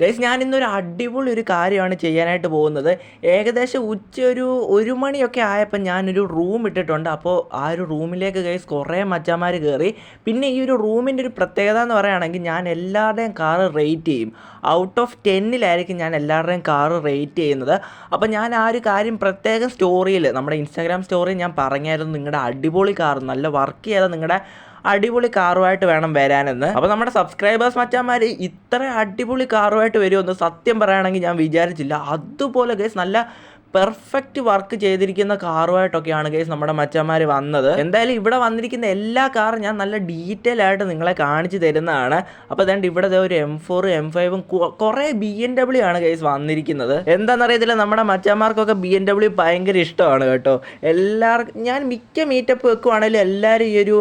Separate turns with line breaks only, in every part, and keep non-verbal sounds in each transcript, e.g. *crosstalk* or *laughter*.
Guys ഞാൻ ഇന്നൊരു അടിപൊളി ഒരു കാര്യമാണ് ചെയ്യാനായിട്ട് പോകുന്നത്. ഏകദേശം ഉച്ച ഒരു ഒരു മണിയൊക്കെ ആയപ്പോൾ ഞാനൊരു റൂം ഇട്ടിട്ടുണ്ട്. അപ്പോൾ ആ ഒരു റൂമിലേക്ക് ഗൈസ് കുറേ മച്ചാന്മാർ കയറി പിന്നെ ഈ ഒരു റൂമിന്റെ ഒരു പ്രത്യേകത എന്ന് പറയുകയാണെങ്കിൽ ഞാൻ എല്ലാവരുടെയും കാറ് റേറ്റ് ചെയ്യും. ഔട്ട് ഓഫ് ടെന്നിലായിരിക്കും ഞാൻ എല്ലാവരുടെയും കാറ് റേറ്റ് ചെയ്യുന്നത്. അപ്പോൾ ഞാൻ ആ ഒരു കാര്യം പ്രത്യേക സ്റ്റോറിയിൽ നമ്മുടെ ഇൻസ്റ്റാഗ്രാം സ്റ്റോറിയിൽ ഞാൻ പറഞ്ഞായിരുന്നു. നിങ്ങളുടെ അടിപൊളി കാർ നല്ല വർക്ക് ചെയ്ത നിങ്ങളുടെ അടിപൊളി കാറുമായിട്ട് വേണം വരാനെന്ന്. അപ്പോൾ നമ്മുടെ സബ്സ്ക്രൈബേഴ്സ് മച്ചാന്മാർ ഇത്ര അടിപൊളി കാറുമായിട്ട് വരുമെന്ന് സത്യം പറയുകയാണെങ്കിൽ ഞാൻ വിചാരിച്ചില്ല. അതുപോലെ ഗൈസ് നല്ല പെർഫെക്റ്റ് വർക്ക് ചെയ്തിരിക്കുന്ന കാറുമായിട്ടൊക്കെയാണ് ഗൈസ് നമ്മുടെ മച്ചന്മാർ വന്നത്. എന്തായാലും ഇവിടെ വന്നിരിക്കുന്ന എല്ലാ കാറും ഞാൻ നല്ല ഡീറ്റെയിൽ ആയിട്ട് നിങ്ങളെ കാണിച്ചു തരുന്നതാണ്. അപ്പോൾ അതുകൊണ്ട് ഇവിടെ ഒരു എം ഫോർ എം ഫൈവും കുറേ ബി എൻ ഡബ്ല്യു ആണ് ഗൈസ് വന്നിരിക്കുന്നത്. എന്താണെന്നറിയത്തില്ല നമ്മുടെ മച്ചന്മാർക്കൊക്കെ ബി എൻ ഡബ്ല്യു ഭയങ്കര ഇഷ്ടമാണ് കേട്ടോ. എല്ലാവർക്കും ഞാൻ മിക്ക മീറ്റപ്പ് വെക്കുവാണെങ്കിലും എല്ലാവരും ഈ ഒരു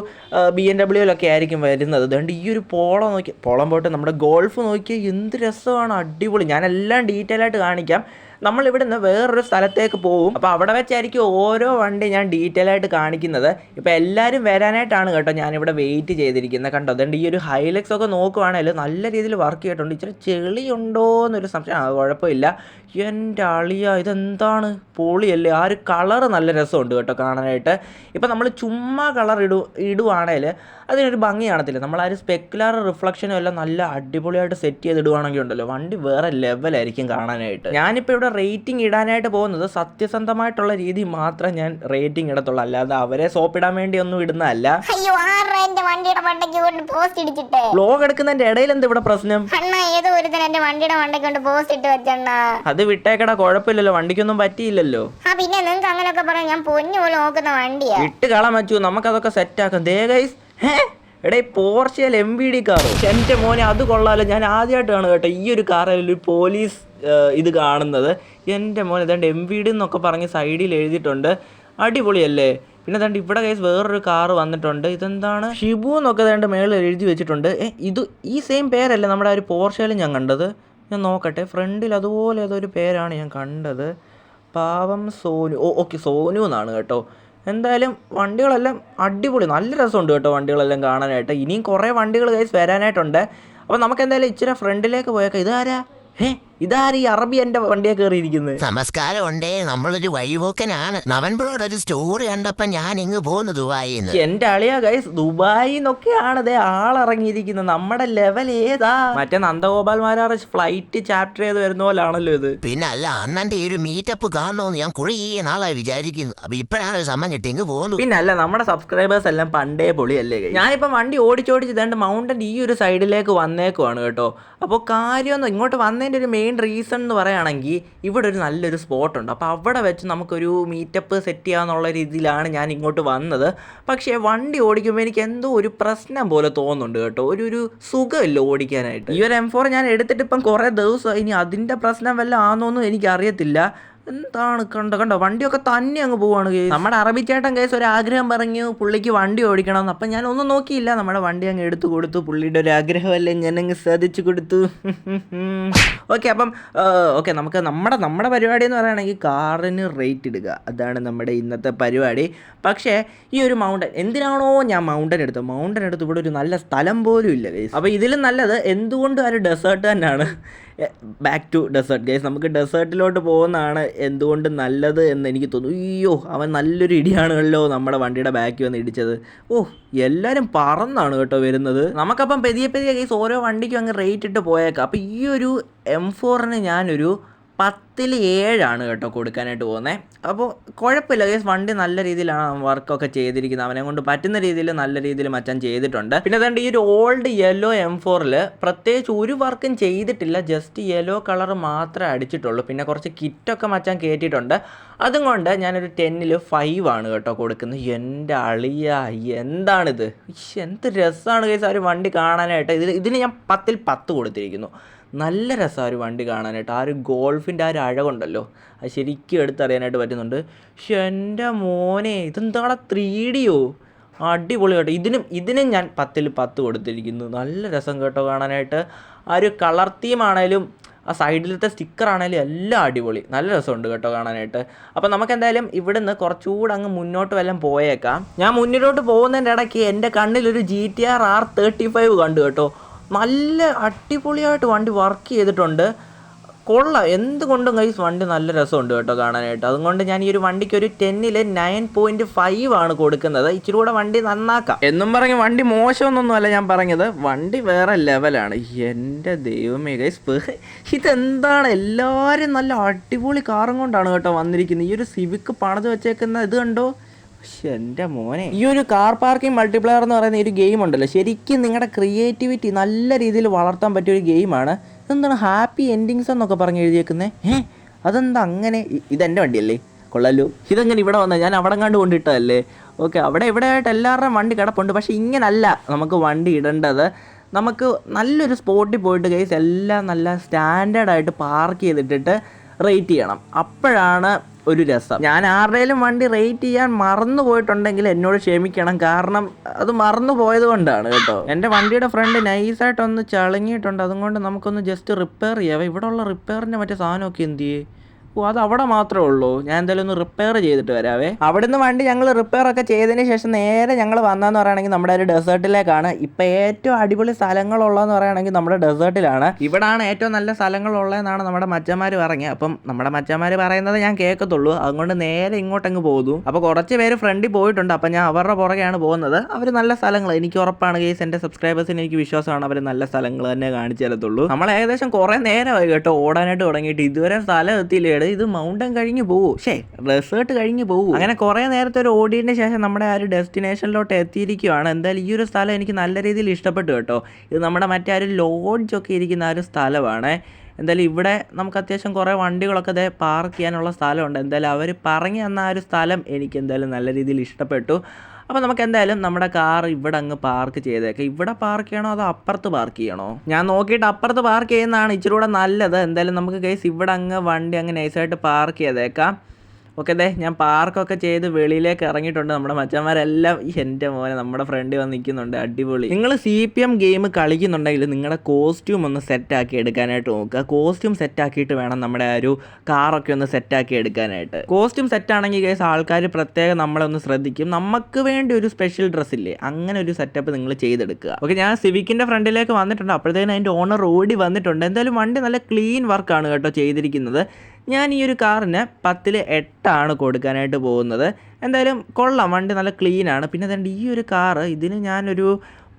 ബി എൻ ഡബ്ല്യൂലൊക്കെ ആയിരിക്കും വരുന്നത്. അതുകൊണ്ട് ഈ ഒരു പോളം നോക്കി പോളം പോയിട്ട് നമ്മുടെ ഗോൾഫ് നോക്കിയാൽ എന്ത് രസമാണ് അടിപൊളി. ഞാൻ എല്ലാം ഡീറ്റെയിൽ ആയിട്ട് കാണിക്കാം. നമ്മൾ ഇവിടെ നിന്ന് വേറൊരു സ്ഥലത്തേക്ക് പോകും അപ്പോൾ അവിടെ വെച്ചായിരിക്കും ഓരോ വണ്ടി ഞാൻ ഡീറ്റെയിൽ ആയിട്ട് കാണിക്കുന്നത്. ഇപ്പോൾ എല്ലാവരും വരാനായിട്ടാണ് കേട്ടോ ഞാനിവിടെ വെയിറ്റ് ചെയ്തിരിക്കുന്നത്. കണ്ടോ? അതുകൊണ്ട് ഈ ഒരു ഹൈലക്സ് ഒക്കെ നോക്കുവാണെങ്കിൽ നല്ല രീതിയിൽ വർക്ക് ചെയ്തിട്ടുണ്ട്. ഇച്ചിരി ചെളിയുണ്ടോ എന്നൊരു സംശയം. ആ കുഴപ്പമില്ല. എന്റെ അളിയ ഇതെന്താണ്? പൊളിയല്ലേ? ആ ഒരു കളറ് നല്ല രസമുണ്ട് കേട്ടോ കാണാനായിട്ട്. ഇപ്പം നമ്മൾ ചുമ്മാ കളർ ഇടു ഇടുവാണെങ്കിൽ അതിനൊരു ഭംഗി കാണത്തില്ല. നമ്മൾ ആ ഒരു സ്പെക്കുലാർ റിഫ്ലക്ഷനും എല്ലാം നല്ല അടിപൊളിയായിട്ട് സെറ്റ് ചെയ്തിടുവാണെങ്കിൽ ഉണ്ടല്ലോ. വണ്ടി വേറെ ലെവലായിരിക്കും കാണാനായിട്ട്. ഞാനിപ്പോൾ ഇവിടെ റേറ്റിംഗ് ഇടാനായിട്ട് പോകുന്നത് സത്യസന്ധമായിട്ടുള്ള രീതി മാത്രം ഞാൻ റേറ്റിംഗ് ഇടത്തുള്ളൂ. അല്ലാതെ അവരെ സോപ്പിടാൻ വേണ്ടി ഒന്നും ഇടുന്നതല്ല.
അയ്യോ
എടുക്കുന്നതിന്റെ ഇടയിൽ എന്ത് ഇവിടെ പ്രശ്നം? അത് വിട്ടേക്കടാ കുഴപ്പമില്ലല്ലോ വണ്ടിക്കൊന്നും പറ്റിയില്ലല്ലോ.
പിന്നെ നിങ്ങൾക്ക് അങ്ങനെയൊക്കെ പറയാം ഞാൻ പൊന്നു പോലെ നോക്കുന്ന വണ്ടിയാ.
വിട്ട് കളാൻ പറ്റൂ നമുക്കതൊക്കെ സെറ്റാക്കാം ദേ ഗൈസ് എടേ പോർഷ്യൽ എം വി ഡി കാർ എന്റെ മോനെ അത് കൊള്ളാലോ ഞാൻ ആദ്യമായിട്ടാണ് കേട്ടോ ഈ ഒരു കാറിൽ ഒരു പോലീസ് ഇത് കാണുന്നത്. എന്റെ മോൻ ഇതാണ്ട് എം വി ഡി എന്നൊക്കെ പറഞ്ഞ് സൈഡിൽ എഴുതിയിട്ടുണ്ട്. അടിപൊളിയല്ലേ? പിന്നെ ദാണ്ട് ഇവിടെ കേസ് വേറൊരു കാർ വന്നിട്ടുണ്ട്. ഇതെന്താണ്? ഷിബു എന്നൊക്കെ ദാണ്ട് മേളിൽ എഴുതി വെച്ചിട്ടുണ്ട്. ഇത് ഈ സെയിം പേരല്ലേ നമ്മുടെ ആ ഒരു പോർഷയിൽ ഞാൻ കണ്ടത്? ഞാൻ നോക്കട്ടെ. ഫ്രണ്ടിൽ അതുപോലെ അതൊരു പേരാണ് ഞാൻ കണ്ടത്. പാവം സോനു. ഓ ഓക്കെ സോനു എന്നാണ് കേട്ടോ. എന്തായാലും വണ്ടികളെല്ലാം അടിപൊളി. നല്ല രസമുണ്ട് കേട്ടോ വണ്ടികളെല്ലാം കാണാനായിട്ട്. ഇനിയും കുറേ വണ്ടികൾ കേസ് വരാനായിട്ടുണ്ട്. അപ്പോൾ നമുക്ക് എന്തായാലും ഇച്ചിരി ഫ്രണ്ടിലേക്ക് പോയേക്കാം. ഇതാരാ? ഏ ഇതാരാ ഈ അറബി എന്റെ വണ്ടിയെ കയറിയിരിക്കുന്നത്
നമസ്കാരം ഉണ്ടേ നമ്മളൊരു വഴിപോക്കനാണ്. നവൻപുരോട് ഒരു സ്റ്റോറി കണ്ടപ്പോ ഞാൻ ഇങ്ങ് പോന്നു ദുബായിന്ന്.
എന്റെ അളിയ ഗൈസ് ദുബായി എന്നൊക്കെയാണ് ദേ ആളിറങ്ങിയിരിക്കുന്നത്. നമ്മുടെ ലെവൽ ഏതാ? മറ്റേ നന്ദഗോപാൽ മാരാറ് ഫ്ലൈറ്റ് ചാപ്റ്റർ ചെയ്ത് വരുന്ന പോലാണല്ലോ ഇത്.
പിന്നെ അല്ല അന്നന്റെ ഈ ഒരു മീറ്റപ്പ് കാണണമെന്ന് ഞാൻ കുറേ നാളായി വിചാരിക്കുന്നു. അപ്പൊ ഇപ്പഴാണ് ഒരു സമയം കിട്ടി ഇങ്ങ് പോകുന്നു
പിന്നെ അല്ല നമ്മുടെ സബ്സ്ക്രൈബേഴ്സ് എല്ലാം പണ്ടേ പൊളിയല്ലേ ഞാനിപ്പം വണ്ടി ഓടിച്ചോടിച്ച് ഇതാണ്ട് മൗണ്ടൻ ഈ ഒരു സൈഡിലേക്ക് വന്നേക്കുവാണ് കേട്ടോ. അപ്പോൾ കാര്യമൊന്നും ഇങ്ങോട്ട് വന്നതിന്റെ ഒരു മെയിൻ റീസൺ എന്ന് പറയുകയാണെങ്കിൽ ഇവിടെ ഒരു നല്ലൊരു സ്പോട്ടുണ്ട് അപ്പോൾ അവിടെ വെച്ച് നമുക്കൊരു മീറ്റപ്പ് സെറ്റ് ചെയ്യാമെന്നുള്ള രീതിയിലാണ് ഞാൻ ഇങ്ങോട്ട് വന്നത്. പക്ഷേ വണ്ടി ഓടിക്കുമ്പോൾ എനിക്ക് എന്തോ ഒരു പ്രശ്നം പോലെ തോന്നുന്നുണ്ട് കേട്ടോ. ഒരു ഒരു സുഖമില്ല ഓടിക്കാനായിട്ട്. ഈ ഒരു എം ഫോർ ഞാൻ എടുത്തിട്ട് ഇപ്പം കുറേ ദിവസം ഇനി അതിന്റെ പ്രശ്നം വല്ല ആണെന്നൊന്നും എനിക്കറിയത്തില്ല. എന്താണ് കണ്ടോ കണ്ടോ? വണ്ടിയൊക്കെ തന്നെ അങ്ങ് പോവാണ് കേസ്. നമ്മുടെ അറബിച്ചേട്ടൻ കേസ് ഒരു ആഗ്രഹം പറഞ്ഞു പുള്ളിക്ക് വണ്ടി ഓടിക്കണം അപ്പം ഞാൻ ഒന്നും നോക്കിയില്ല. നമ്മുടെ വണ്ടി അങ്ങ് എടുത്തു കൊടുത്തു. പുള്ളിയുടെ ഒരു ആഗ്രഹമല്ലേ ഞാൻ അങ്ങ് സാധിച്ചു കൊടുത്തു. *laughs* ഓക്കെ അപ്പം ഓക്കെ നമുക്ക് നമ്മുടെ നമ്മുടെ പരിപാടി എന്ന് പറയുകയാണെങ്കിൽ കാറിന് റേറ്റ് ഇടുക. അതാണ് നമ്മുടെ ഇന്നത്തെ പരിപാടി. പക്ഷേ ഈ ഒരു മൗണ്ടൻ എന്തിനാണോ ഞാൻ മൗണ്ടൻ എടുത്തു മൗണ്ടൻ എടുത്ത് ഇവിടെ ഒരു നല്ല സ്ഥലം പോലും ഇല്ല അപ്പം അപ്പോൾ ഇതിലും നല്ലത് എന്തുകൊണ്ടും ആ ഒരു ഡെസേർട്ട് തന്നെയാണ് ബാക്ക് ടു ഡെസേർട്ട് ഗൈസ് നമുക്ക് ഡെസേർട്ടിലോട്ട് പോകുന്നതാണ് എന്തുകൊണ്ട് നല്ലത് എന്ന് എനിക്ക് തോന്നുന്നു. അയ്യോ അവൻ നല്ലൊരു ഇടിയാണല്ലോ നമ്മുടെ വണ്ടിയുടെ ബാക്കിൽ വന്ന് ഇടിച്ചത്. ഓ എല്ലാവരും പറന്നാണ് കേട്ടോ വരുന്നത്. നമുക്കപ്പം പെതിയെ പെതിയെ ഗൈസ് ഓരോ വണ്ടിക്കും അങ്ങ് റേറ്റ് ഇട്ട് പോയേക്കാം. അപ്പോൾ ഈ ഒരു എം ഫോറിന് ഞാനൊരു പത്തിൽ ഏഴാണ് കേട്ടോ കൊടുക്കാനായിട്ട് പോകുന്നത് അപ്പോൾ കുഴപ്പമില്ല കേസ് വണ്ടി നല്ല രീതിയിലാണ് വർക്കൊക്കെ ചെയ്തിരിക്കുന്നത്. അവനെ കൊണ്ട് പറ്റുന്ന രീതിയിൽ നല്ല രീതിയിൽ മച്ചാൻ ചെയ്തിട്ടുണ്ട്. പിന്നെ അതുകൊണ്ട് ഈ ഒരു ഓൾഡ് യെല്ലോ എം ഫോറിൽ പ്രത്യേകിച്ച് ഒരു വർക്കും ചെയ്തിട്ടില്ല. ജസ്റ്റ് യെല്ലോ കളർ മാത്രമേ അടിച്ചിട്ടുള്ളൂ. പിന്നെ കുറച്ച് കിറ്റൊക്കെ മച്ചാൻ കയറ്റിയിട്ടുണ്ട് അതും കൊണ്ട് ഞാനൊരു ടെന്നിൽ ഫൈവ് ആണ് കേട്ടോ കൊടുക്കുന്നത്. എന്റെ അളിയ എന്താണിത്? എന്ത് രസമാണ് കേസ് ആ ഒരു വണ്ടി കാണാനായിട്ട്. ഇതിന് ഇതിന് ഞാൻ പത്തിൽ പത്ത് കൊടുത്തിരിക്കുന്നു. നല്ല രസമാണ് ഒരു വണ്ടി കാണാനായിട്ട്. ആ ഒരു ഗോൾഫിന്റെ ആ ഒരു അഴകുണ്ടല്ലോ. അത് ശരിക്കും എടുത്തറിയാനായിട്ട് പറ്റുന്നുണ്ട്. പക്ഷെ എന്റെ മോനെ ഇതെന്താണ് ത്രീ ഡിയോ അടിപൊളി കേട്ടോ. ഇതിനും ഇതിനും ഞാൻ പത്തിൽ പത്ത് കൊടുത്തിരിക്കുന്നു. നല്ല രസം കേട്ടോ കാണാനായിട്ട്. ആ ഒരു കളർ തീമാണേലും ആ സൈഡിലത്തെ സ്റ്റിക്കർ ആണെങ്കിലും എല്ലാം അടിപൊളി. നല്ല രസമുണ്ട് കേട്ടോ കാണാനായിട്ട്. അപ്പോൾ നമുക്ക് എന്തായാലും ഇവിടുന്ന് കുറച്ചുകൂടെ അങ്ങ് മുന്നോട്ട് വല്ലതും പോയേക്കാം. ഞാൻ മുന്നിലോട്ട് പോകുന്നതിന്റെ ഇടയ്ക്ക് എന്റെ കണ്ണിലൊരു G T R R thirty five കണ്ടു കേട്ടോ. നല്ല അടിപൊളിയായിട്ട് വണ്ടി വർക്ക് ചെയ്തിട്ടുണ്ട്. കൊള്ളാം എന്തുകൊണ്ടും കൈസ് വണ്ടി നല്ല രസമുണ്ട് കേട്ടോ കാണാനായിട്ട്. അതുകൊണ്ട് ഞാൻ ഈ ഒരു വണ്ടിക്ക് ഒരു ടെന്നിൽ നയൻ പോയിന്റ് ഫൈവ് ആണ് കൊടുക്കുന്നത്. ഇച്ചിരി കൂടെ വണ്ടി നന്നാക്കാം. എന്നും പറഞ്ഞ് വണ്ടി മോശമൊന്നുമല്ല ഞാൻ പറഞ്ഞത്. വണ്ടി വേറെ ലെവലാണ് എന്റെ ദൈവമേ കൈസ് ഇതെന്താണ്? എല്ലാവരും നല്ല അടിപൊളി കാറും കൊണ്ടാണ് കേട്ടോ വന്നിരിക്കുന്നത്. ഈ ഒരു സിവിക്ക് പണിത് വെച്ചേക്കുന്ന ഇത് കണ്ടോ? എന്റെ മോനെ. ഈ ഒരു കാർ പാർക്കിംഗ് മൾട്ടിപ്ലെയർ എന്ന് പറയുന്ന ഒരു ഗെയിം ഉണ്ടല്ലോ. ശരിക്കും നിങ്ങളുടെ ക്രിയേറ്റിവിറ്റി നല്ല രീതിയിൽ വളർത്താൻ പറ്റിയ ഒരു ഗെയിമാണ് എന്താണ് ഹാപ്പി എൻഡിങ്സ് എന്നൊക്കെ പറഞ്ഞ് എഴുതിയേക്കുന്നത് ഏഹ് അതെന്താ അങ്ങനെ? ഇതെന്റെ വണ്ടിയല്ലേ? കൊള്ളല്ലോ ഇതെങ്ങനെ ഇവിടെ വന്നത് ഞാൻ അവിടെ കണ്ട് കൊണ്ടിട്ടതല്ലേ? ഓക്കെ അവിടെ ഇവിടെ ആയിട്ട് എല്ലാവരുടെയും വണ്ടി കിടപ്പുണ്ട്. പക്ഷേ ഇങ്ങനല്ല നമുക്ക് വണ്ടി ഇടേണ്ടത്. നമുക്ക് നല്ലൊരു സ്പോട്ടിൽ പോയിട്ട് കേസ് എല്ലാം നല്ല സ്റ്റാൻഡേർഡായിട്ട് പാർക്ക് ചെയ്തിട്ടിട്ട് റേറ്റ് ചെയ്യണം. അപ്പോഴാണ് ഒരു രസം. ഞാൻ ആരുടെയും വണ്ടി റേറ്റ് ചെയ്യാൻ മറന്നു പോയിട്ടുണ്ടെങ്കിൽ എന്നോട് ക്ഷമിക്കണം. കാരണം അത് മറന്നു പോയത് കൊണ്ടാണ് കേട്ടോ. എന്റെ വണ്ടിയുടെ ഫ്രണ്ട് നൈസായിട്ടൊന്ന് ചളങ്ങിയിട്ടുണ്ട്. അതുകൊണ്ട് നമുക്കൊന്ന് ജസ്റ്റ് റിപ്പയർ ചെയ്യാം. ഇവിടെ ഉള്ള റിപ്പയറിന്റെ മറ്റേ സാധനമൊക്കെ എന്ത് ചെയ്യേ ഓ അത് അവിടെ മാത്രമേ ഉള്ളൂ. ഞാൻ എന്തായാലും ഒന്ന് റിപ്പയർ ചെയ്തിട്ട് വരാവേ. അവിടുന്ന് വണ്ടി ഞങ്ങൾ റിപ്പയർ ഒക്കെ ചെയ്തതിന് ശേഷം നേരെ ഞങ്ങൾ വന്നതെന്ന് പറയുകയാണെങ്കിൽ നമ്മുടെ ഒരു ഡെസേർട്ടിലേക്കാണ് ഇപ്പം ഏറ്റവും അടിപൊളി സ്ഥലങ്ങളുള്ളതെന്ന് പറയുകയാണെങ്കിൽ നമ്മുടെ ഡെസേർട്ടിലാണ് ഇവിടാണ് ഏറ്റവും നല്ല സ്ഥലങ്ങളുള്ളതെന്നാണ് നമ്മുടെ മച്ചന്മാർ പറഞ്ഞത്. അപ്പം നമ്മുടെ മച്ചന്മാർ പറയുന്നത് ഞാൻ കേൾക്കത്തുള്ളൂ. അതുകൊണ്ട് നേരെ ഇങ്ങോട്ടങ്ങ് പോകും അപ്പോൾ കുറച്ച് പേര് ഫ്രണ്ടിൽ പോയിട്ടുണ്ട്. അപ്പം ഞാൻ അവരുടെ പുറകെയാണ് പോകുന്നത്. അവർ നല്ല സ്ഥലങ്ങൾ എനിക്ക് ഉറപ്പാണ് കേസ് എന്റെ സബ്സ്ക്രൈബേഴ്സിന് എനിക്ക് വിശ്വാസമാണ്. അവർ നല്ല സ്ഥലങ്ങൾ തന്നെ കാണിച്ചു തരത്തുള്ളൂ. നമ്മൾ ഏകദേശം കുറേ നേരമായി കേട്ടോ ഓടാനായിട്ട് തുടങ്ങിയിട്ട്. ഇതുവരെ സ്ഥലം എത്തിയില്ലേ എടാ, ഇത് മൗണ്ടൻ കഴിഞ്ഞ് പോകും ഷേ ഡെസേർട്ട് കഴിഞ്ഞ് പോകും അങ്ങനെ കുറേ നേരത്തെ ഒരു ഓടിയതിന് ശേഷം നമ്മുടെ ആ ഒരു ഡെസ്റ്റിനേഷനിലോട്ട് എത്തിയിരിക്കുകയാണ് എന്തായാലും ഈ ഒരു സ്ഥലം എനിക്ക് നല്ല രീതിയിൽ ഇഷ്ടപ്പെട്ടു കേട്ടോ. ഇത് നമ്മുടെ മറ്റേ ആ ഒരു ലോഡ്ജൊക്കെ ഇരിക്കുന്ന ആ ഒരു സ്ഥലമാണ്. എന്തായാലും ഇവിടെ നമുക്ക് അത്യാവശ്യം കുറേ വണ്ടികളൊക്കെ ദേ പാർക്ക് ചെയ്യാനുള്ള സ്ഥലമുണ്ട്. എന്തായാലും അവർ പറഞ്ഞു തന്ന ആ ഒരു സ്ഥലം എനിക്ക് എന്തായാലും നല്ല രീതിയിൽ ഇഷ്ടപ്പെട്ടു. അപ്പോൾ നമുക്ക് എന്തായാലും നമ്മുടെ കാർ ഇവിടെ അങ്ങ് പാർക്ക് ചെയ്തേക്കാം. ഇവിടെ പാർക്ക് ചെയ്യണോ അതോ അപ്പുറത്ത് പാർക്ക് ചെയ്യണോ? ഞാൻ നോക്കിയിട്ട് അപ്പുറത്ത് പാർക്ക് ചെയ്യുന്നതാണ് ഇച്ചിരി കൂടെ നല്ലത്. എന്തായാലും നമുക്ക് കേസ് ഇവിടെ അങ്ങ് വണ്ടി അങ്ങ് നൈസായിട്ട് പാർക്ക് ചെയ്തേക്കാം. ഓക്കെ ദേ ഞാൻ പാർക്കൊക്കെ ചെയ്ത് വെളിയിലേക്ക് ഇറങ്ങിയിട്ടുണ്ട്. നമ്മുടെ മച്ചന്മാരെല്ലാം എന്റെ മോനെ നമ്മുടെ ഫ്രണ്ട് വന്ന് നിൽക്കുന്നുണ്ട്. അടിപൊളി. നിങ്ങൾ സി പി എം ഗെയിം കളിക്കുന്നുണ്ടെങ്കിൽ നിങ്ങളുടെ കോസ്റ്റ്യൂം ഒന്ന് സെറ്റാക്കി എടുക്കാനായിട്ട് നോക്കുക. കോസ്റ്റ്യൂം സെറ്റാക്കിയിട്ട് വേണം നമ്മുടെ ആ ഒരു കാറൊക്കെ ഒന്ന് സെറ്റാക്കി എടുക്കാനായിട്ട്. കോസ്റ്റ്യൂം സെറ്റാണെങ്കിൽ കേസ് ആൾക്കാർ പ്രത്യേകം നമ്മളെ ഒന്ന് ശ്രദ്ധിക്കും. നമുക്ക് വേണ്ടി ഒരു സ്പെഷ്യൽ ഡ്രസ്സ് ഇല്ലേ? അങ്ങനെ ഒരു സെറ്റപ്പ് നിങ്ങൾ ചെയ്തെടുക്കുക. ഓക്കെ ഞാൻ സിവിക്കിന്റെ ഫ്രണ്ടിലേക്ക് വന്നിട്ടുണ്ട്. അപ്പോഴത്തേക്കും അതിന്റെ ഓണർ ഓടി വന്നിട്ടുണ്ട്. എന്തായാലും വണ്ടി നല്ല ക്ലീൻ വർക്കാണ് കേട്ടോ ചെയ്തിരിക്കുന്നത്. ഞാൻ ഈ ഒരു കാറിന് പത്തിൽ എട്ടാണ് കൊടുക്കാനായിട്ട് പോകുന്നത്. എന്തായാലും കൊള്ളാം വണ്ടി നല്ല ക്ലീനാണ് പിന്നെ അതുകൊണ്ട് ഈ ഒരു കാറ് ഇതിന് ഞാനൊരു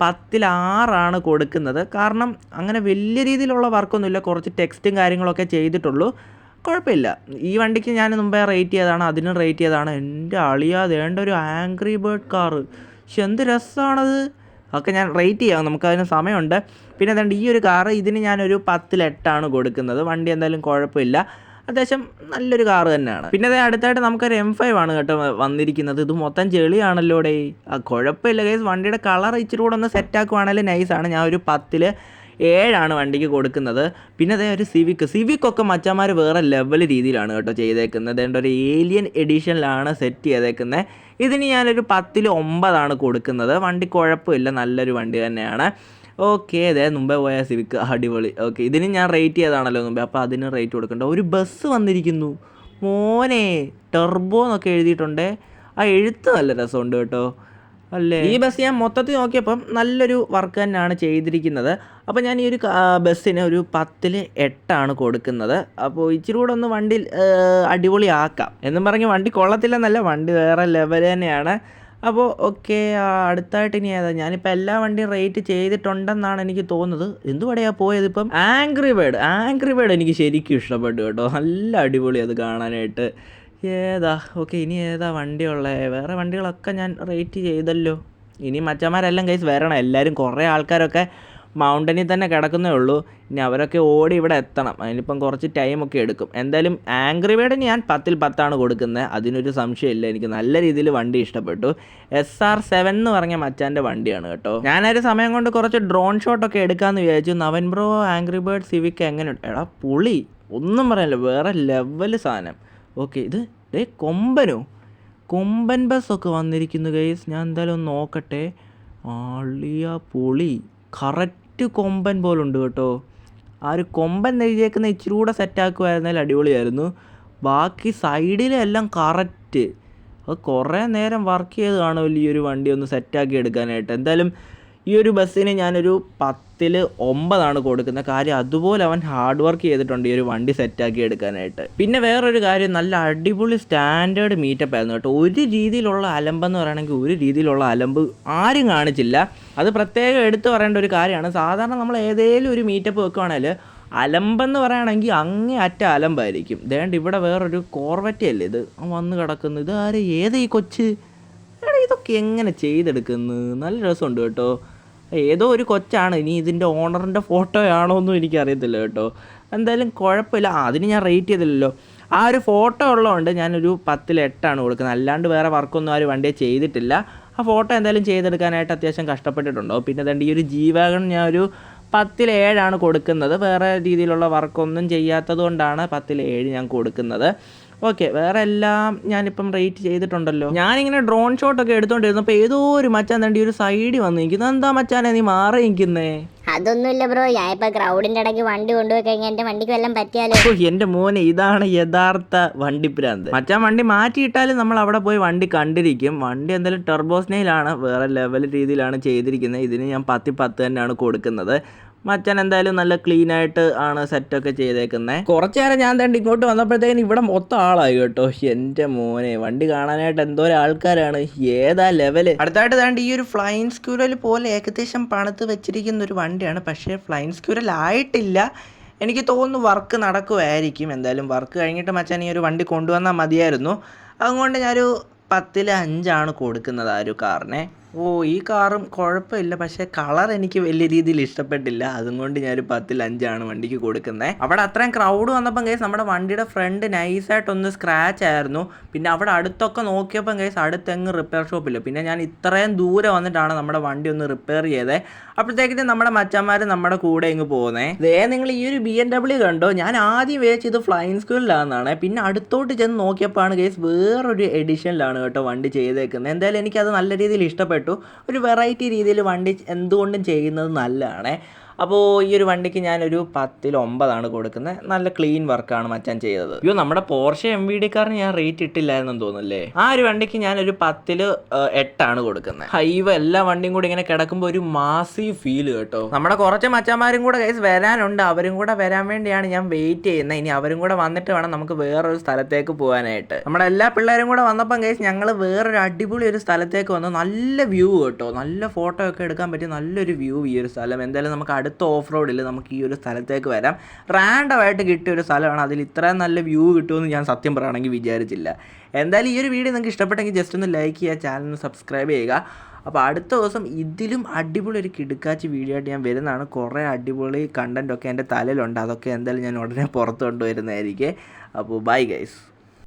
പത്തിൽ ആറാണ് കൊടുക്കുന്നത്. കാരണം അങ്ങനെ വലിയ രീതിയിലുള്ള വർക്കൊന്നുമില്ല കുറച്ച് ടെക്സ്റ്റും കാര്യങ്ങളൊക്കെ ചെയ്തിട്ടുള്ളൂ. കുഴപ്പമില്ല. ഈ വണ്ടിക്ക് ഞാൻ മുമ്പേ റേറ്റ് ചെയ്തതാണ് അതിനും റേറ്റ് ചെയ്തതാണ്. എന്റെ അളിയാതേണ്ട ഒരു ആംഗ്രി ബേർഡ് കാറ് പക്ഷെ എന്ത് രസമാണത് ഒക്കെ ഞാൻ റേറ്റ് ചെയ്യാം നമുക്ക് അതിന് സമയമുണ്ട്. പിന്നെ അതുകൊണ്ട് ഈ ഒരു കാറ് ഇതിന് ഞാനൊരു പത്തിലെട്ടാണ് കൊടുക്കുന്നത്. വണ്ടി എന്തായാലും കുഴപ്പമില്ല. അത്യാവശ്യം നല്ലൊരു കാറ് തന്നെയാണ്. പിന്നെ അതേ അടുത്തായിട്ട് നമുക്കൊരു എം ഫൈവ് ആണ് കേട്ടോ വന്നിരിക്കുന്നത്. ഇത് മൊത്തം ചെളിയാണല്ലോ ഡേ ആ കുഴപ്പമില്ല കേസ് വണ്ടിയുടെ കളർ ഇച്ചിരി കൂടെ ഒന്ന് സെറ്റ് ആക്കുവാണെങ്കിൽ നൈസാണ് ഞാൻ ഒരു പത്തിൽ ഏഴാണ് വണ്ടിക്ക് കൊടുക്കുന്നത്. പിന്നെ അതേ ഒരു സിവിക്ക് സിവിക്കൊക്കെ മച്ചന്മാർ വേറെ ലെവൽ രീതിയിലാണ് കേട്ടോ ചെയ്തേക്കുന്നത്. അതുകൊണ്ട് ഒരു ഏലിയൻ എഡിഷനിലാണ് സെറ്റ് ചെയ്തേക്കുന്നത് ഇതിന് ഞാനൊരു പത്തിൽ ഒമ്പതാണ് കൊടുക്കുന്നത്. വണ്ടി കുഴപ്പമില്ല. നല്ലൊരു വണ്ടി തന്നെയാണ്. ഓക്കെ അതെ മുമ്പേ പോയ സിവിക്ക് അടിപൊളി. ഓക്കെ ഇതിന് ഞാൻ റേറ്റ് ചെയ്തതാണല്ലോ മുമ്പേ. അപ്പോൾ അതിന് റേറ്റ് കൊടുക്കണ്ട. ഒരു ബസ് വന്നിരിക്കുന്നു. മോനെ ടെർബോ എന്നൊക്കെ എഴുതിയിട്ടുണ്ട്. ആ എഴുത്ത് നല്ല രസമുണ്ട് കേട്ടോ. അല്ലേ? ഈ ബസ് ഞാൻ മൊത്തത്തിൽ നോക്കിയപ്പം നല്ലൊരു വർക്ക് തന്നെയാണ് ചെയ്തിരിക്കുന്നത്. അപ്പോൾ ഞാൻ ഈ ഒരു ബസ്സിന് ഒരു പത്തിൽ എട്ടാണ് കൊടുക്കുന്നത്. അപ്പോൾ ഇച്ചിരി കൂടെ ഒന്ന് വണ്ടി അടിപൊളിയാക്കാം. എന്നും പറഞ്ഞ് വണ്ടി കൊള്ളത്തില്ലെന്നല്ല വണ്ടി വേറെ ലെവൽ തന്നെയാണ്. അപ്പോൾ ഓക്കെ അടുത്തായിട്ട് ഇനി ഏതാ? ഞാനിപ്പോൾ എല്ലാ വണ്ടിയും റേറ്റ് ചെയ്തിട്ടുണ്ടെന്നാണ് എനിക്ക് തോന്നുന്നത്. എന്തുപടെയാണ് പോയത് ഇപ്പം? ആംഗ്രി ബേഡ് ആംഗ്രി ബേഡ് എനിക്ക് ശരിക്കും ഇഷ്ടപ്പെട്ടു കേട്ടോ. നല്ല അടിപൊളി അത് കാണാനായിട്ട്. ഏതാ? ഓക്കെ ഇനി ഏതാ വണ്ടിയുള്ളത് വേറെ വണ്ടികളൊക്കെ ഞാൻ റേറ്റ് ചെയ്തല്ലോ. ഇനി മച്ചന്മാരെല്ലാം കൈസ് വരണം. എല്ലാവരും കുറേ ആൾക്കാരൊക്കെ മൗണ്ടനിൽ തന്നെ കിടക്കുന്നേ ഉള്ളൂ. ഇനി അവരൊക്കെ ഓടി ഇവിടെ എത്തണം. അതിനിപ്പം കുറച്ച് ടൈമൊക്കെ എടുക്കും. എന്തായാലും ആംഗ്രി ബേർഡിന് ഞാൻ പത്തിൽ പത്താണ് കൊടുക്കുന്നത്. അതിനൊരു സംശയമില്ല. എനിക്ക് നല്ല രീതിയിൽ വണ്ടി ഇഷ്ടപ്പെട്ടു. എസ് ആർ സെവൻ എന്ന് പറഞ്ഞ മച്ചാന്റെ വണ്ടിയാണ് കേട്ടോ. ഞാനൊരു സമയം കൊണ്ട് കുറച്ച് ഡ്രോൺ ഷോട്ടൊക്കെ എടുക്കാമെന്ന് വിചാരിച്ചു. നവൻ ബ്രോ ആംഗ്രി ബേർഡ് സിവിക്ക് എങ്ങനെയുണ്ട് എടാ പുളി. ഒന്നും പറയാനില്ല. വേറെ ലെവൽ സാധനം. ഓക്കെ ഇത് ഡേ കൊമ്പനോ? കൊമ്പൻ ബസ്സൊക്കെ വന്നിരിക്കുന്നു ഗൈസ് ഞാൻ എന്തായാലും ഒന്ന് നോക്കട്ടെ. ആളിയ പൊളി. കറക്റ്റ് കൊമ്പൻ പോലുണ്ട് കേട്ടോ. ആ ഒരു കൊമ്പൻ നെയ്തേക്കുന്ന ഇച്ചിരി കൂടെ സെറ്റാക്കുമായിരുന്നെങ്കിൽ അടിപൊളിയായിരുന്നു. ബാക്കി സൈഡിലെല്ലാം കറക്റ്റ് അത് കുറേ നേരം വർക്ക് ചെയ്ത് കാണുമല്ലോ ഈ ഒരു വണ്ടി ഒന്ന് സെറ്റാക്കി എടുക്കാനായിട്ട്. എന്തായാലും ഈ ഒരു ബസ്സിന് ഞാനൊരു പത്തിൽ ഒമ്പതാണ് കൊടുക്കുന്ന കാര്യം അതുപോലെ അവൻ ഹാർഡ് വർക്ക് ചെയ്തിട്ടുണ്ട് ഈ ഒരു വണ്ടി സെറ്റാക്കി എടുക്കാനായിട്ട്. പിന്നെ വേറൊരു കാര്യം നല്ല അടിപൊളി സ്റ്റാൻഡേർഡ് മീറ്റപ്പ് ആയിരുന്നു കേട്ടോ. ഒരു രീതിയിലുള്ള അലമ്പെന്ന് പറയുകയാണെങ്കിൽ ഒരു രീതിയിലുള്ള അലമ്പ് ആരും കാണിച്ചില്ല. അത് പ്രത്യേകം എടുത്തു പറയേണ്ട ഒരു കാര്യമാണ്. സാധാരണ നമ്മൾ ഏതെങ്കിലും ഒരു മീറ്റപ്പ് വെക്കുകയാണെങ്കിൽ അലമ്പെന്ന് പറയുകയാണെങ്കിൽ അങ്ങേ അറ്റ അലമ്പായിരിക്കും. ദേണ്ട് ഇവിടെ വേറൊരു കോർവറ്റയല്ലേ ഇത്? വന്ന് കിടക്കുന്നു. ഇത് ആര്? ഏത് ഈ കൊച്ച്? എടാ ഇതൊക്കെ എങ്ങനെ ചെയ്തെടുക്കുന്നു? നല്ല രസമുണ്ട് കേട്ടോ. ഏതോ ഒരു കൊച്ചാണ്. ഇനി ഇതിന്റെ ഓണറിന്റെ ഫോട്ടോ ആണോ എന്നും എനിക്കറിയത്തില്ല കേട്ടോ. എന്തായാലും കുഴപ്പമില്ല. അതിന് ഞാൻ റേറ്റ് ചെയ്തില്ലല്ലോ. ആ ഒരു ഫോട്ടോ ഉള്ളതുകൊണ്ട് ഞാനൊരു പത്തിൽ എട്ടാണ് കൊടുക്കുന്നത്. അല്ലാണ്ട് വേറെ വർക്കൊന്നും ആ ഒരു വണ്ടിയെ ചെയ്തിട്ടില്ല. ആ ഫോട്ടോ എന്തായാലും ചെയ്തെടുക്കാനായിട്ട് അത്യാവശ്യം കഷ്ടപ്പെട്ടിട്ടുണ്ടോ? പിന്നെ തന്നെ ഈ ഒരു ജീവാഗൺ ഞാൻ ഒരു പത്തിൽ ഏഴാണ് കൊടുക്കുന്നത്. വേറെ രീതിയിലുള്ള വർക്കൊന്നും ചെയ്യാത്തത് കൊണ്ടാണ് പത്തിൽ ഏഴ് ഞാൻ കൊടുക്കുന്നത്. ഓക്കെ വേറെ എല്ലാം ഞാനിപ്പം റേറ്റ് ചെയ്തിട്ടുണ്ടല്ലോ. ഞാനിങ്ങനെ ഡ്രോൺ ഷോട്ടൊക്കെ എടുത്തോണ്ടിരുന്നപ്പോൾ ഏതോ ഒരു മച്ചാൻ തണ്ടി ഒരു സൈഡിൽ വന്നു. നിൽക്കുന്നത് എന്താ മച്ചാനെ നീ മാറി നിൽക്കുന്നേ
അതൊന്നുമില്ല ബ്രോ ഞാൻ ഇപ്പൊ ക്രൗഡിന്റെ ഇടയ്ക്ക് വണ്ടി കൊണ്ടുപോയി കഴിഞ്ഞാൽ എന്റെ വണ്ടിക്ക് വല്ലതും പറ്റിയാലോ?
എന്റെ മോനെ ഇതാണ് യഥാർത്ഥ വണ്ടി പ്രാന്ത് മച്ചാൻ വണ്ടി മാറ്റിയിട്ടാലും നമ്മൾ അവിടെ പോയി വണ്ടി കണ്ടിരിക്കും. വണ്ടി എന്തായാലും ടെർബോസ്നയിലാണ് വേറെ ലെവൽ രീതിയിലാണ് ചെയ്തിരിക്കുന്നത്. ഇതിന് ഞാൻ പത്തി പത്ത് തന്നെയാണ് കൊടുക്കുന്നത്. മച്ചാൻ എന്തായാലും നല്ല ക്ലീൻ ആയിട്ട് ആണ് സെറ്റൊക്കെ ചെയ്തേക്കുന്നത് കുറച്ചു നേരം ഞാൻ തന്നെ ഇങ്ങോട്ട് വന്നപ്പോഴത്തേക്കും ഇവിടെ മൊത്തം ആളായി കേട്ടോ. എന്റെ മോനെ വണ്ടി കാണാനായിട്ട് എന്തോരം ആൾക്കാരാണ് ഏതാ ലെവൽ അടുത്തായിട്ട് താണ്ട് ഈ ഒരു ഫ്ലൈൻ സ്ക്യൂരൽ പോലെ ഏകദേശം പണത്ത് വെച്ചിരിക്കുന്ന ഒരു വണ്ടിയാണ്. പക്ഷേ ഫ്ലൈൻ സ്ക്യൂരൽ ആയിട്ടില്ല. എനിക്ക് തോന്നുന്നു വർക്ക് നടക്കുമായിരിക്കും എന്തായാലും വർക്ക് കഴിഞ്ഞിട്ട് മച്ചാൻ ഈ ഒരു വണ്ടി കൊണ്ടുവന്നാൽ മതിയായിരുന്നു. അതുകൊണ്ട് ഞാനൊരു പത്തിൽ അഞ്ചാണ് കൊടുക്കുന്നത് ആ ഒരു കാറിനെ. ഓ ഈ കാറും കുഴപ്പമില്ല. പക്ഷേ കളർ എനിക്ക് വലിയ രീതിയിൽ ഇഷ്ടപ്പെട്ടില്ല. അതുകൊണ്ട് ഞാനൊരു പത്തിൽ അഞ്ചാണ് വണ്ടിക്ക് കൊടുക്കുന്നത് അവിടെ അത്രയും ക്രൗഡ് വന്നപ്പം കേസ് നമ്മുടെ വണ്ടിയുടെ ഫ്രണ്ട് നൈസായിട്ടൊന്ന് സ്ക്രാച്ച് ആയിരുന്നു. പിന്നെ അവിടെ അടുത്തൊക്കെ നോക്കിയപ്പം കേസ് അടുത്തെങ്ങ് റിപ്പയർ ഷോപ്പില്ല പിന്നെ ഞാൻ ഇത്രയും ദൂരെ വന്നിട്ടാണ് നമ്മുടെ വണ്ടി ഒന്ന് റിപ്പയർ ചെയ്തത് അപ്പോഴത്തേക്കിനും നമ്മുടെ മച്ചന്മാർ നമ്മുടെ കൂടെ ഇങ്ങ് പോകുന്നത് ദേ നിങ്ങൾ ഈ ഒരു ബി എം ഡബ്ല്യു കണ്ടോ? ഞാൻ ആദ്യം വേച്ച് ഇത് ഫ്ലൈൻ സ്കൂളിലാണെന്നാണ് പിന്നെ അടുത്തോട്ട് ചെന്ന് നോക്കിയപ്പോഴാണ് കേസ് വേറൊരു എഡിഷനിലാണ് കേട്ടോ വണ്ടി ചെയ്തേക്കുന്നത് എന്തായാലും എനിക്കത് നല്ല രീതിയിൽ ഇഷ്ടപ്പെട്ടു. ഒരു വെറൈറ്റി രീതിയിൽ വണ്ടി എന്തുകൊണ്ടും ചെയ്യുന്നത് നല്ലതാണേ. അപ്പോൾ ഈ ഒരു വണ്ടിക്ക് ഞാനൊരു പത്തിൽ ഒമ്പതാണ് കൊടുക്കുന്നത്. നല്ല ക്ലീൻ വർക്കാണ് മച്ചാൻ ചെയ്തത്. അയ്യോ നമ്മുടെ പോർഷെ എം വി ഡി കാറിന് ഞാൻ റേറ്റ് ഇട്ടില്ലായിരുന്നു തോന്നുന്നല്ലേ? ആ ഒരു വണ്ടിക്ക് ഞാനൊരു പത്തിൽ എട്ടാണ് കൊടുക്കുന്നത്. ഹൈവ് എല്ലാ വണ്ടിയും കൂടി ഇങ്ങനെ കിടക്കുമ്പോൾ ഒരു മാസി ഫീൽ കേട്ടോ. നമ്മുടെ കുറച്ച് മച്ചന്മാരും കൂടെ കൈസ് വരാനുണ്ട്. അവരും കൂടെ വരാൻ വേണ്ടിയാണ് ഞാൻ വെയിറ്റ് ചെയ്യുന്നത്. ഇനി അവരും കൂടെ വന്നിട്ട് വേണം നമുക്ക് വേറൊരു സ്ഥലത്തേക്ക് പോകാനായിട്ട്. നമ്മുടെ എല്ലാ പിള്ളേരും കൂടെ വന്നപ്പം കേസ് ഞങ്ങൾ വേറൊരു അടിപൊളി ഒരു സ്ഥലത്തേക്ക് വന്നു. നല്ല വ്യൂ കേട്ടോ. നല്ല ഫോട്ടോ ഒക്കെ എടുക്കാൻ പറ്റിയ നല്ലൊരു വ്യൂ ഈ ഒരു സ്ഥലം. എന്തായാലും നമുക്ക് അടുത്ത ഓഫ് റോഡിൽ നമുക്ക് ഈ ഒരു സ്ഥലത്തേക്ക് വരാം. റാൻഡമായിട്ട് കിട്ടിയ ഒരു സ്ഥലമാണ്. അതിൽ ഇത്രയും നല്ല വ്യൂ കിട്ടുമെന്ന് ഞാൻ സത്യം പറയുകയാണെങ്കിൽ വിചാരിച്ചില്ല. എന്തായാലും ഈ ഒരു വീഡിയോ നിങ്ങൾക്ക് ഇഷ്ടപ്പെട്ടെങ്കിൽ ജസ്റ്റ് ഒന്ന് ലൈക്ക് ചെയ്യുക ചാനൽ സബ്സ്ക്രൈബ് ചെയ്യുക. അപ്പോൾ അടുത്ത ദിവസം ഇതിലും അടിപൊളി ഒരു കിടുക്കാച്ചി വീഡിയോ ആയിട്ട് ഞാൻ വരുന്നതാണ്. കുറേ അടിപൊളി കണ്ടന്റൊക്കെ എന്റെ തലയിലുണ്ട്. അതൊക്കെ എന്തായാലും ഞാൻ ഉടനെ പുറത്തു കൊണ്ടുവരുന്നതായിരിക്കും. അപ്പോൾ ബൈ ഗൈസ്